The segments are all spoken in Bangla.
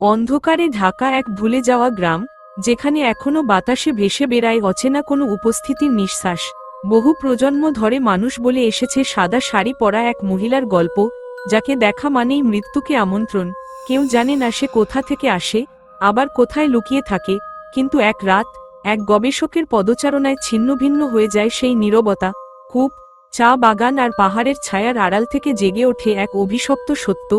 অন্ধকারে ঢাকা এক ভুলে যাওয়া গ্রাম, যেখানে এখনও বাতাসে ভেসে বেড়ায় অচেনা কোনো উপস্থিতির নিঃশ্বাস। বহু প্রজন্ম ধরে মানুষ বলে এসেছে সাদা শাড়ি পরা এক মহিলার গল্প, যাকে দেখা মানেই মৃত্যুকে আমন্ত্রণ। কেউ জানে না সে কোথা থেকে আসে, আবার কোথায় লুকিয়ে থাকে, কিন্তু এক রাত, এক গবেষকের পদচারণায় ছিন্নভিন্ন হয়ে যায় সেই নীরবতা। কূপ, চা বাগান আর পাহাড়ের ছায়ার আড়াল থেকে জেগে ওঠে এক অভিশপ্ত সত্য,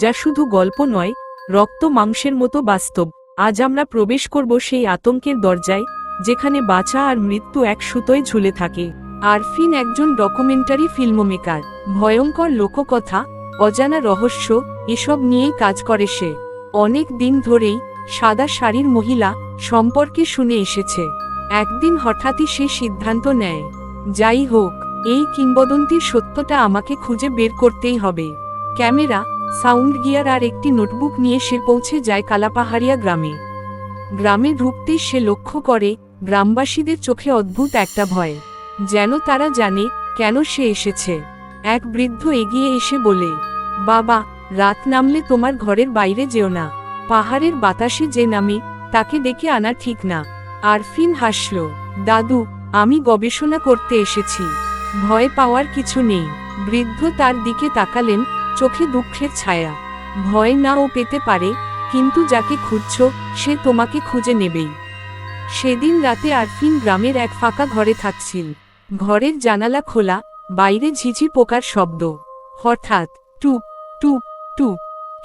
যা শুধু গল্প নয় রক্ত মাংসের মতো বাস্তব। আজ আমরা প্রবেশ করব সেই আতঙ্কের দরজায়, যেখানে বাঁচা আর মৃত্যু এক সুতোয় ঝুলে থাকে। আরফিন একজন ডকুমেন্টারি ফিল্মমেকার। ভয়ঙ্কর লোককথা, অজানা রহস্য, এসব নিয়েই কাজ করে সে। অনেক দিন ধরেই সাদা শাড়ির মহিলা সম্পর্কে শুনে এসেছে। একদিন হঠাৎই সে সিদ্ধান্ত নেয়, যাই হোক, এই কিংবদন্তির সত্যটা আমাকে খুঁজে বের করতেই হবে। ক্যামেরা সাউন্ড গিয়ার আর একটি নোটবুক নিয়ে সে পৌঁছে যায় কালাপাহাড়িয়া গ্রামে। গ্রামে ঢুকতেই সে লক্ষ্য করে গ্রামবাসীদের চোখে অদ্ভুত একটা ভয়। যেন তারা জানে, কেন সে এসেছে। এক বৃদ্ধ এগিয়ে এসে বলে, বাবা, রাত নামলে তোমার ঘরের বাইরে যেও না। পাহাড়ের বাতাসে যে নামে, তাকে ডেকে আনা ঠিক না। আরফিন হাসল, দাদু, আমি গবেষণা করতে এসেছি। ভয় পাওয়ার কিছু নেই। বৃদ্ধ তার দিকে তাকালেন চোখে দুঃখের ছায়া। ভয় না ও পেতে পারে, কিন্তু যাকে খুঁজছ, সে তোমাকে খুঁজে নেবেই। সেদিন রাতে আরফিন গ্রামের এক ফাঁকা ঘরে থাকছিল। ঘরের জানালা খোলা, বাইরে ঝিঝি পোকার শব্দ। হঠাৎ, টুপ টুপ টুপ,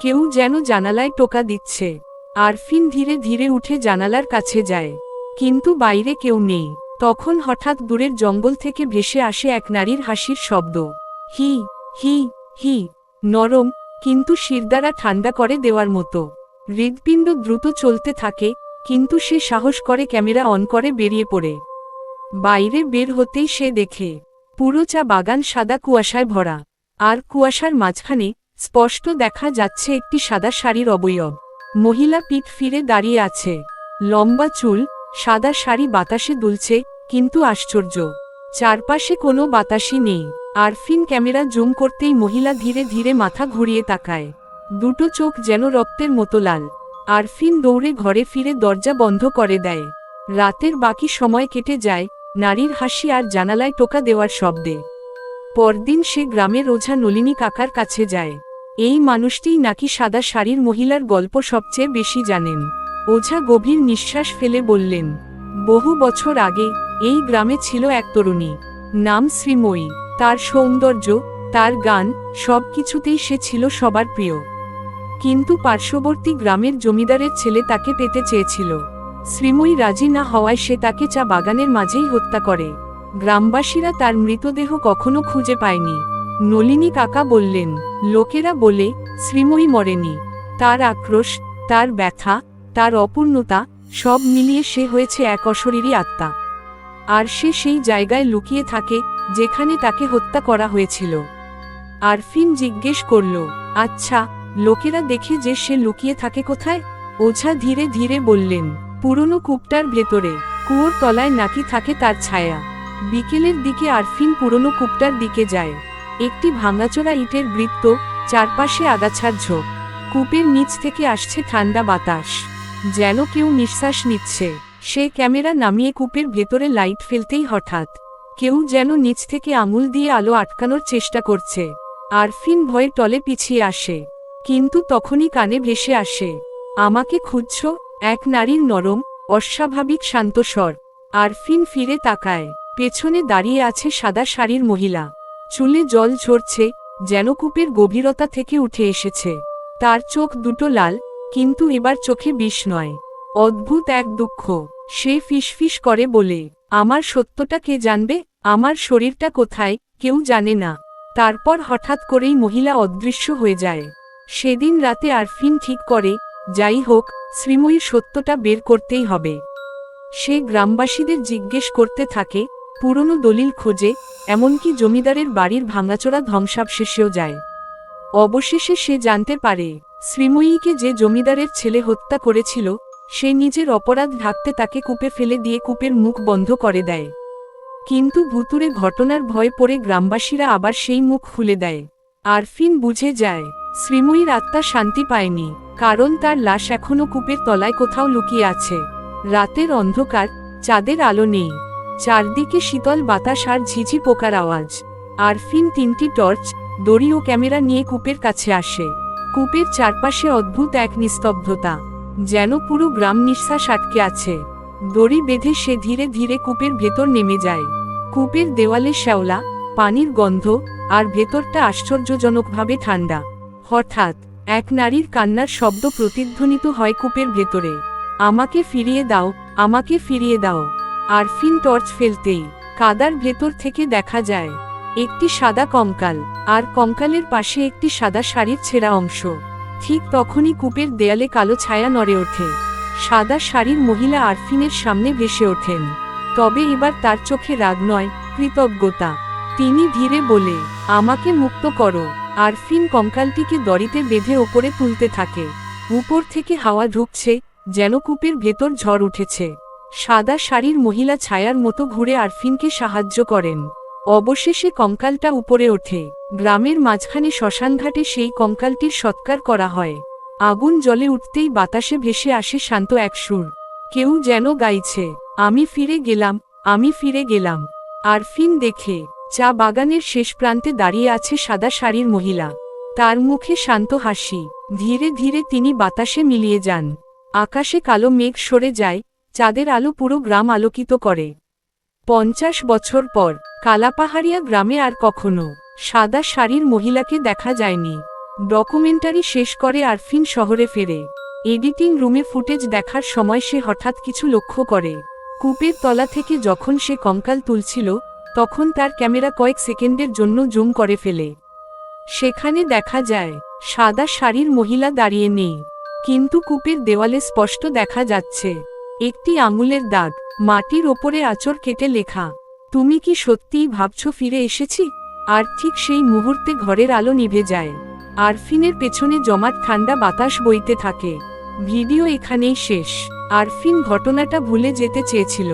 কেউ যেন জানালায় টোকা দিচ্ছে। আরফিন ধীরে ধীরে উঠে জানালার কাছে যায়। কিন্তু বাইরে কেউ নেই। তখন হঠাৎ দূরের জঙ্গল থেকে ভেসে আসে এক নারীর হাসির শব্দ। হি হি হি নরম, কিন্তু শিরদারা ঠান্ডা করে দেওয়ার মতো। হৃদপিণ্ড দ্রুত চলতে থাকে, কিন্তু সে সাহস করে ক্যামেরা অন করে বেরিয়ে পড়ে। বাইরে বের হতেই সে দেখে, পুরো চা বাগান সাদা কুয়াশায় ভরা। আর কুয়াশার মাঝখানে স্পষ্ট দেখা যাচ্ছে একটি সাদা শাড়ির অবয়ব। মহিলা পিঠ ফিরে দাঁড়িয়ে আছে। লম্বা চুল, সাদা শাড়ি বাতাসে দুলছে, কিন্তু আশ্চর্য। চারপাশে কোনো বাতাসই নেই। আরফিন ক্যামেরা জুম করতেই মহিলা ধীরে ধীরে মাথা ঘুরিয়ে তাকায়। দুটো চোখ যেন রক্তের মতো লাল। আরফিন দৌড়ে ঘরে ফিরে দরজা বন্ধ করে দেয়। রাতের বাকি সময় কেটে যায়, নারীর হাসি আর জানালায় টোকা দেওয়ার শব্দে। পরদিন সে গ্রামের ওঝা নলিনী কাকার কাছে যায়। এই মানুষটিই নাকি সাদা শাড়ির মহিলার গল্প সবচেয়ে বেশি জানেন। ওঝা গভীর নিঃশ্বাস ফেলে বললেন, বহু বছর আগে এই গ্রামে ছিল এক তরুণী। নাম শ্রীময়ী। তার সৌন্দর্য, তার গান সব কিছুতেই সে ছিল সবার প্রিয়। কিন্তু পার্শ্ববর্তী গ্রামের জমিদারের ছেলে তাকে পেতে চেয়েছিল। শ্রীময়ী রাজি না হওয়ায় সে তাকে চা বাগানের মাঝেই হত্যা করে। গ্রামবাসীরা তার মৃতদেহ কখনো খুঁজে পায়নি। নলিনী কাকা বললেন, লোকেরা বলে, শ্রীময়ী মরেনি। তার আক্রোশ, তার ব্যথা, তার অপূর্ণতা, সব মিলিয়ে সে হয়েছে এক অশরীরী আত্মা। আর সে সেই জায়গায় লুকিয়ে থাকে যেখানে তাকে হত্যা করা হয়েছিল। আরফিন জিজ্ঞেস করল আচ্ছা লোকেরা দেখে যে সে লুকিয়ে থাকে কোথায়? ওঝা ধীরে ধীরে বললেন, পুরনো কূপটার ভেতরে, কুয়োর তলায় নাকি থাকে তার ছায়া। বিকেলের দিকে আরফিন পুরনো কূপটার দিকে যায়। একটি ভাঙাচোরা ইটের বৃত্ত, চারপাশে আগাছার ঝোপ। কূপের নিচ থেকে আসছে ঠান্ডা বাতাস। যেন কেউ নিঃশ্বাস নিচ্ছে। সে ক্যামেরা নামিয়ে কূপের ভেতরে লাইট ফেলতেই হঠাৎ কেউ যেন নিচ থেকে আঙুল দিয়ে আলো আটকানোর চেষ্টা করছে। আরফিন ভয়ে টলে পিছিয়ে আসে। কিন্তু তখনই কানে ভেসে আসে, আমাকে খুঁজছ? এক নারীর নরম, অস্বাভাবিক শান্ত স্বর। আরফিন ফিরে তাকায়। পেছনে দাঁড়িয়ে আছে সাদা শাড়ির মহিলা। চুলে জল ঝরছে, যেন কূপের গভীরতা থেকে উঠে এসেছে। তার চোখ দুটো লাল, কিন্তু এবার চোখে বিষ নয়। অদ্ভুত এক দুঃখ। সে ফিসফিস করে বলে আমার সত্যটা কে জানবে? আমার শরীরটা কোথায়? কেউ জানে না। তারপর হঠাৎ করেই মহিলা অদৃশ্য হয়ে যায়। সেদিন রাতে আরফিন ঠিক করে, যাই হোক শ্রীময়ীর সত্যটা বের করতেই হবে। সে গ্রামবাসীদের জিজ্ঞেস করতে থাকে, পুরনো দলিল খোঁজে, এমনকি জমিদারের বাড়ির ভাঙাচোরা ধ্বংসাবশেষেও যায়। অবশেষে সে জানতে পারে, শ্রীময়ীকে যে জমিদারের ছেলে হত্যা করেছিল সে নিজের অপরাধ ঢাকতে তাকে কূপে ফেলে দিয়ে কূপের মুখ বন্ধ করে দেয়। কিন্তু ভুতুরে ঘটনার ভয় পড়ে গ্রামবাসীরা আবার সেই মুখ খুলে দেয়। আরফিন বুঝে যায়, শ্রীময়ীর আত্মা শান্তি পায়নি, কারণ তার লাশ এখনও কূপের তলায় কোথাও লুকিয়ে আছে। রাতের অন্ধকার, চাঁদের আলো নেই। চারদিকে শীতল বাতাস আর ঝিঝি পোকার আওয়াজ। আরফিন তিনটি টর্চ, দড়ি ও ক্যামেরা নিয়ে কূপের কাছে আসে। কূপের চারপাশে অদ্ভুত এক নিস্তব্ধতা। যেন পুরো গ্রাম নিঃশ্বাস আটকে আছে। দড়ি বেঁধে সে ধীরে ধীরে কূপের ভেতর নেমে যায়। কূপের দেওয়ালে শ্যাওলা, পানির গন্ধ, আর ভেতরটা আশ্চর্যজনকভাবে ঠান্ডা। হঠাৎ, এক নারীর কান্নার শব্দ প্রতিধ্বনিত হয় কূপের ভেতরে। আমাকে ফিরিয়ে দাও, আমাকে ফিরিয়ে দাও। আরফিন টর্চ ফেলতেই কাদার ভেতর থেকে দেখা যায়, একটি সাদা কঙ্কাল, আর কঙ্কালের পাশে একটি সাদা শাড়ির ছেঁড়া অংশ। ঠিক তখনই কূপের দেয়ালে কালো ছায়া নড়ে ওঠে। সাদা শাড়ির মহিলা আরফিনের সামনে ভেসে ওঠেন। তবে এবার তার চোখে রাগ নয়, কৃতজ্ঞতা। তিনি ধীরে বলে, আমাকে মুক্ত করো। আরফিন কঙ্কালটিকে দড়িতে বেঁধে ওপরে তুলতে থাকে। উপর থেকে হাওয়া ঢুকছে যেন কূপের ভেতর ঝড় উঠেছে। সাদা শাড়ির মহিলা ছায়ার মতো ঘুরে আরফিনকে সাহায্য করেন। অবশেষে কঙ্কালটা উপরে ওঠে। গ্রামের মাঝখানে শ্মশানঘাটে সেই কঙ্কালটির সৎকার করা হয়। আগুন জলে উঠতেই বাতাসে ভেসে আসে শান্ত এক সুর। কেউ যেন গাইছে, আমি ফিরে গেলাম, আমি ফিরে গেলাম। আরফিন দেখে, চা বাগানের শেষ প্রান্তে দাঁড়িয়ে আছে সাদা শাড়ির মহিলা। তার মুখে শান্ত হাসি। ধীরে ধীরে তিনি বাতাসে মিলিয়ে যান। আকাশে কালো মেঘ সরে যায়, চাঁদের আলো পুরো গ্রাম আলোকিত করে। পঞ্চাশ বছর পর, কালাপাহাড়িয়া গ্রামে আর কখনো সাদা শাড়ির মহিলাকে দেখা যায়নি। ডকুমেন্টারি শেষ করে আরফিন শহরে ফেরে। এডিটিং রুমে ফুটেজ দেখার সময় সে হঠাৎ কিছু লক্ষ্য করে। কূপের তলা থেকে যখন সে কঙ্কাল তুলছিল, তখন তার ক্যামেরা কয়েক সেকেন্ডের জন্য জুম করে ফেলে। সেখানে দেখা যায়, সাদা শাড়ির মহিলা দাঁড়িয়ে নেই। কিন্তু কূপের দেওয়ালে স্পষ্ট দেখা যাচ্ছে, একটি আঙুলের দাগ। মাটির ওপরে আচর কেটে লেখা, তুমি কি সত্যিই ভাবছ ফিরে এসেছি? আর ঠিক সেই মুহূর্তে ঘরের আলো নিভে যায়। আরফিনের পেছনে জমাট ঠান্ডা বাতাস বইতে থাকে। ভিডিও এখানেই শেষ। আরফিন ঘটনাটা ভুলে যেতে চেয়েছিল।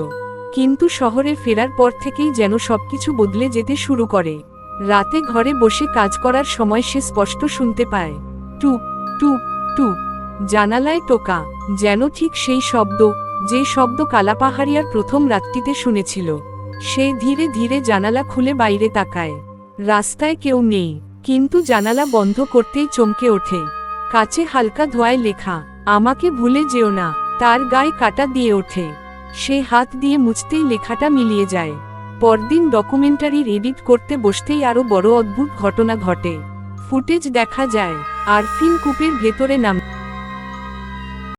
কিন্তু শহরে ফেরার পর থেকেই যেন সবকিছু বদলে যেতে শুরু করে। রাতে ঘরে বসে কাজ করার সময় সে স্পষ্ট শুনতে পায়। টুপ টুপ টুপ। জানালায় টোকা, যেন ঠিক সেই শব্দ যে শব্দ কালাপাহাড়িয়ার প্রথম রাত্রিতে শুনেছিল, সে ধীরে ধীরে জানালা খুলে বাইরে তাকায়। রাস্তায় কেউ নেই, কিন্তু জানালা বন্ধ করতেই চমকে ওঠে। কাছে হালকা ধোয়ায় লেখা, আমাকে ভুলে যেও না তার গায়ে কাটা দিয়ে ওঠে। সে হাত দিয়ে মুছতেই লেখাটা মিলিয়ে যায়। পরদিন ডকুমেন্টারির এডিট করতে বসতেই আরও বড় অদ্ভুত ঘটনা ঘটে। ফুটেজ দেখা যায়, আরফিন কূপের ভেতরে নাম